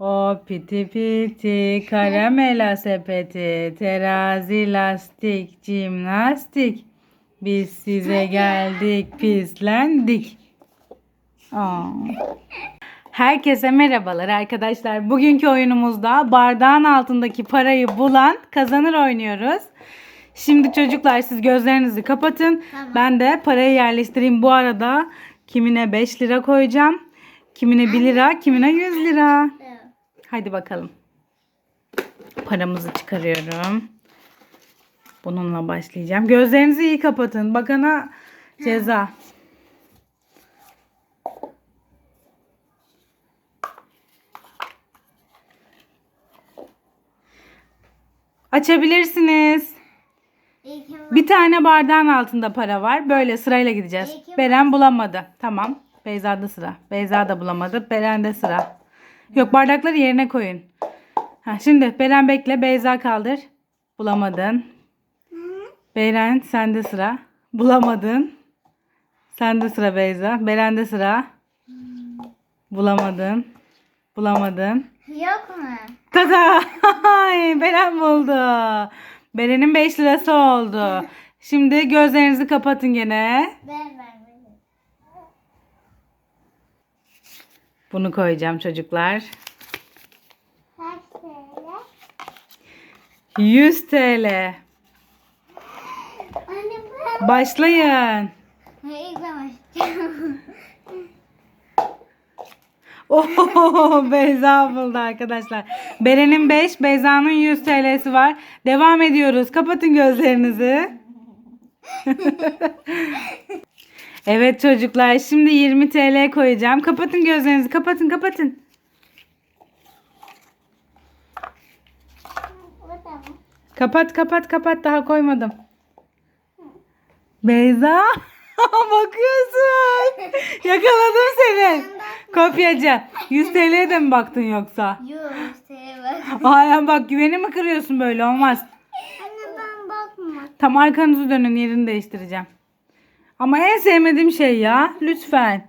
O piti piti karamela sepeti terazi lastik jimnastik biz size geldik pislendik. Aa. Herkese merhabalar arkadaşlar. Bugünkü oyunumuzda bardağın altındaki parayı bulan kazanır oynuyoruz. Şimdi çocuklar siz gözlerinizi kapatın. Tamam. Ben de parayı yerleştireyim. Bu arada kimine 5 lira koyacağım. Kimine 1 lira, kimine 100 lira. Hadi bakalım. Paramızı çıkarıyorum. Bununla başlayacağım. Gözlerinizi iyi kapatın. Bakana ceza. Açabilirsiniz. Bir tane bardağın altında para var. Böyle sırayla gideceğiz. Beren bulamadı. Tamam. Beyza'da sıra. Beyza da bulamadı. Beren'de sıra. Yok bardakları yerine koyun. Ha, şimdi Beren bekle. Beyza kaldır. Bulamadın. Beren sende sıra. Bulamadın. Sende sıra Beyza. Beren'de sıra. Bulamadın. Bulamadın. Yok mu? Tada! Beren buldu. Beren'in 5 lirası oldu. Şimdi gözlerinizi kapatın gene. Ben ben ben. Bunu koyacağım çocuklar. Kaç TL? 100 TL. Başlayın. Oho, Beyza buldu arkadaşlar. Beren'in 5, Beyza'nın 100 TL'si var. Devam ediyoruz. Kapatın gözlerinizi. evet çocuklar, şimdi 20 TL koyacağım. Kapatın gözlerinizi. Kapatın, kapatın. Kapat kapat kapat daha koymadım. Beyza bakıyorsun. Yakaladım seni. Kopyacı. 100 TL'ye de mi baktın yoksa? Yok işte bak. Hala bak güveni mi kırıyorsun böyle olmaz. Anne ben bakma. Tam arkanızı dönün yerini değiştireceğim. Ama en sevmediğim şey ya. Lütfen.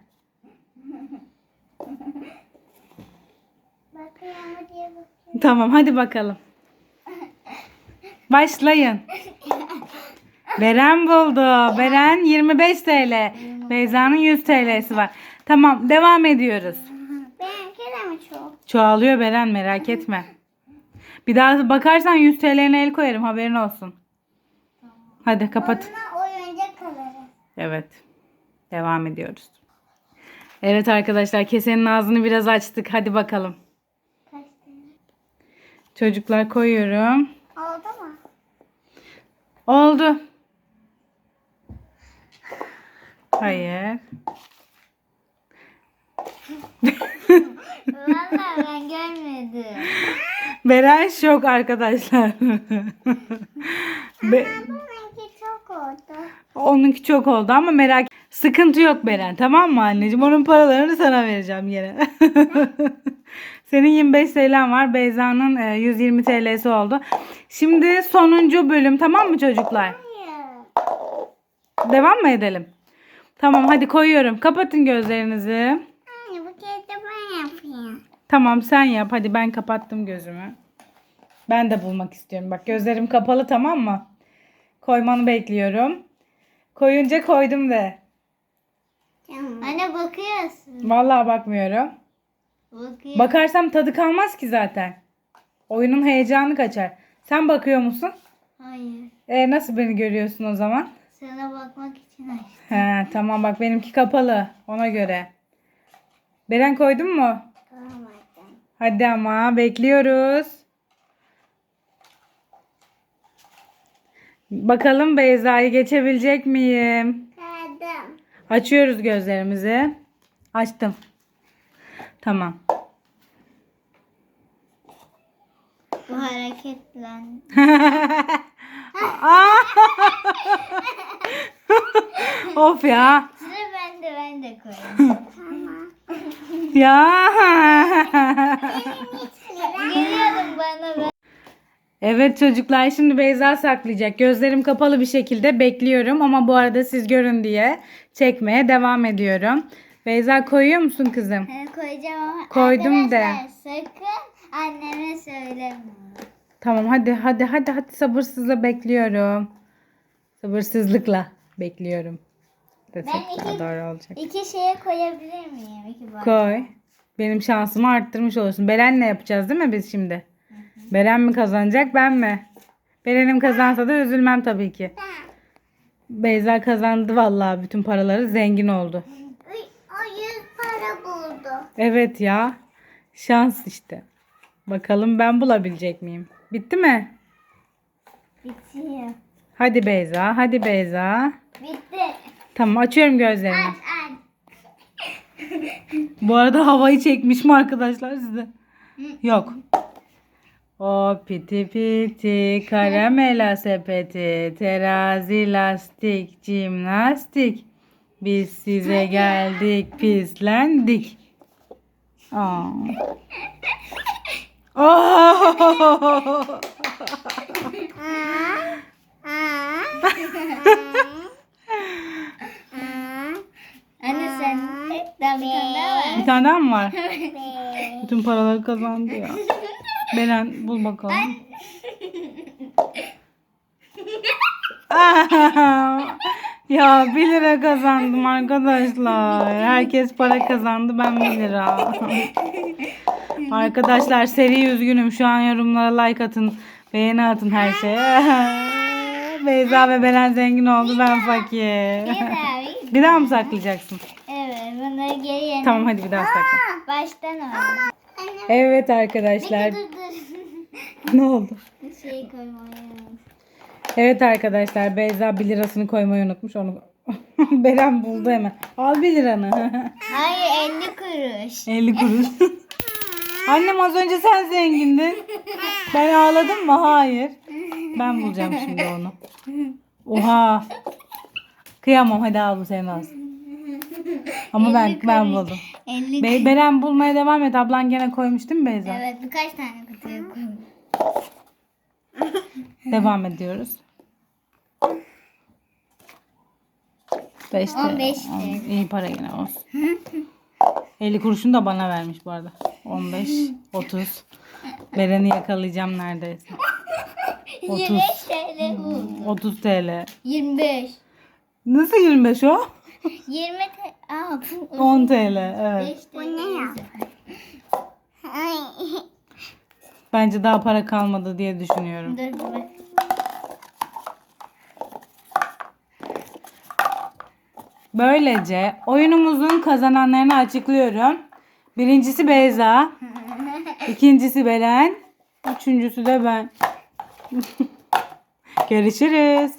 Tamam hadi bakalım. Başlayın. Beren buldu. Beren 25 TL. Beyza'nın 100 TL'si var. Tamam devam ediyoruz. Benimki mi çok? Çoğalıyor Beren merak etme. Bir daha bakarsan 100 TL'ne el koyarım haberin olsun. Hadi kapat. Evet. Devam ediyoruz. Evet arkadaşlar kesenin ağzını biraz açtık. Hadi bakalım. Çocuklar koyuyorum. Oldu mu? Oldu. Hayır. Valla ben görmedim. Beren şok arkadaşlar. Be- oldu. Onunki çok oldu ama merak Sıkıntı yok Beren tamam mı anneciğim? Onun paralarını sana vereceğim yine. Senin 25 TL'n var. Beyza'nın e, 120 TL'si oldu. Şimdi sonuncu bölüm tamam mı çocuklar? Hayır. Devam mı edelim? Tamam hadi koyuyorum. Kapatın gözlerinizi. Bu kez de ben yapayım. Tamam sen yap. Hadi ben kapattım gözümü. Ben de bulmak istiyorum. Bak gözlerim kapalı tamam mı? Koymanı bekliyorum. Koyunca koydum de. Anne bakıyorsun. Vallahi bakmıyorum. Bakıyor. Bakarsam tadı kalmaz ki zaten. Oyunun heyecanı kaçar. Sen bakıyor musun? Hayır. E nasıl beni görüyorsun o zaman? Sana bakmak için açtım. He tamam bak benimki kapalı. Ona göre. Beren koydun mu? Tamam. Hadi ama bekliyoruz. Bakalım Beyza'yı geçebilecek miyim? Kaldım. Açıyoruz gözlerimizi. Açtım. Tamam. Bu hareketlen. Aa! of ya. Sıra bende ben de koyayım. tamam. Ya. Geliyordum bana ben. Evet çocuklar şimdi Beyza saklayacak. Gözlerim kapalı bir şekilde bekliyorum ama bu arada siz görün diye çekmeye devam ediyorum. Beyza koyuyor musun kızım? Ee, koyacağım ama Koydum de. arkadaşlar sakın anneme söyleme. Tamam hadi hadi hadi hadi sabırsızla bekliyorum. Sabırsızlıkla bekliyorum. Desek Ben daha iki- doğru olacak. İki şeye koyabilir miyim? İki bardak. Koy. Benim şansımı arttırmış olursun. Beren'le yapacağız değil mi biz şimdi? Beren mi kazanacak ben mi? Beren'im kazansa da üzülmem tabii ki. Beyza kazandı vallahi bütün paraları zengin oldu. O yüz para buldu. Evet ya. Şans işte. Bakalım ben bulabilecek miyim? Bitti mi? Bitiyor. Hadi Beyza, hadi Beyza. Bitti. Tamam açıyorum gözlerimi. Aç aç. Bu arada havayı çekmiş mi arkadaşlar size? Yok. O piti piti karamela sepeti terazi lastik jimnastik biz size geldik pislendik. Aa. Oh! Anne sen bir tane daha Bir tane daha mı var? Bütün paraları kazandı ya. Beren bul bakalım. ya 1 lira kazandım arkadaşlar. Herkes para kazandı ben 1 lira. arkadaşlar seri üzgünüm. Şu an yorumlara like atın. Beğeni atın her şeye. Beyza ve Beren zengin oldu ben fakir. Bir daha mı saklayacaksın? Evet bunları geri yerine. Tamam hadi bir daha sakla. Baştan Evet arkadaşlar. Dur dur. Ne oldu? Şeyi koymayı. Evet arkadaşlar Beyza 1 lirasını koymayı unutmuş onu. Beren buldu hemen. Al 1 liranı. Hayır 50 kuruş. 50 kuruş. Annem az önce sen zengindin. Ben ağladım mı? Hayır. Ben bulacağım şimdi onu. Oha. Kıyamam hadi al bu senin olsun. Ama ben ben buldum. 50 Be Beren bulmaya devam et. Ablan gene koymuş değil mi Beyza? Evet birkaç tane kutuya koy. Devam ediyoruz. 5 15 TL. İyi para yine olsun. 50 kuruşunu da bana vermiş bu arada. 15, 30. Beren'i yakalayacağım neredeyse. 30. 25 TL buldu. 30 TL. 25. Nasıl 25 o? 20 TL. Aa bu 10 TL. Evet. 5 TL. Bu ne ya? Bence daha para kalmadı diye düşünüyorum. Dur bir bak. Böylece oyunumuzun kazananlarını açıklıyorum. Birincisi Beyza. ikincisi Beren. Üçüncüsü de ben. Görüşürüz.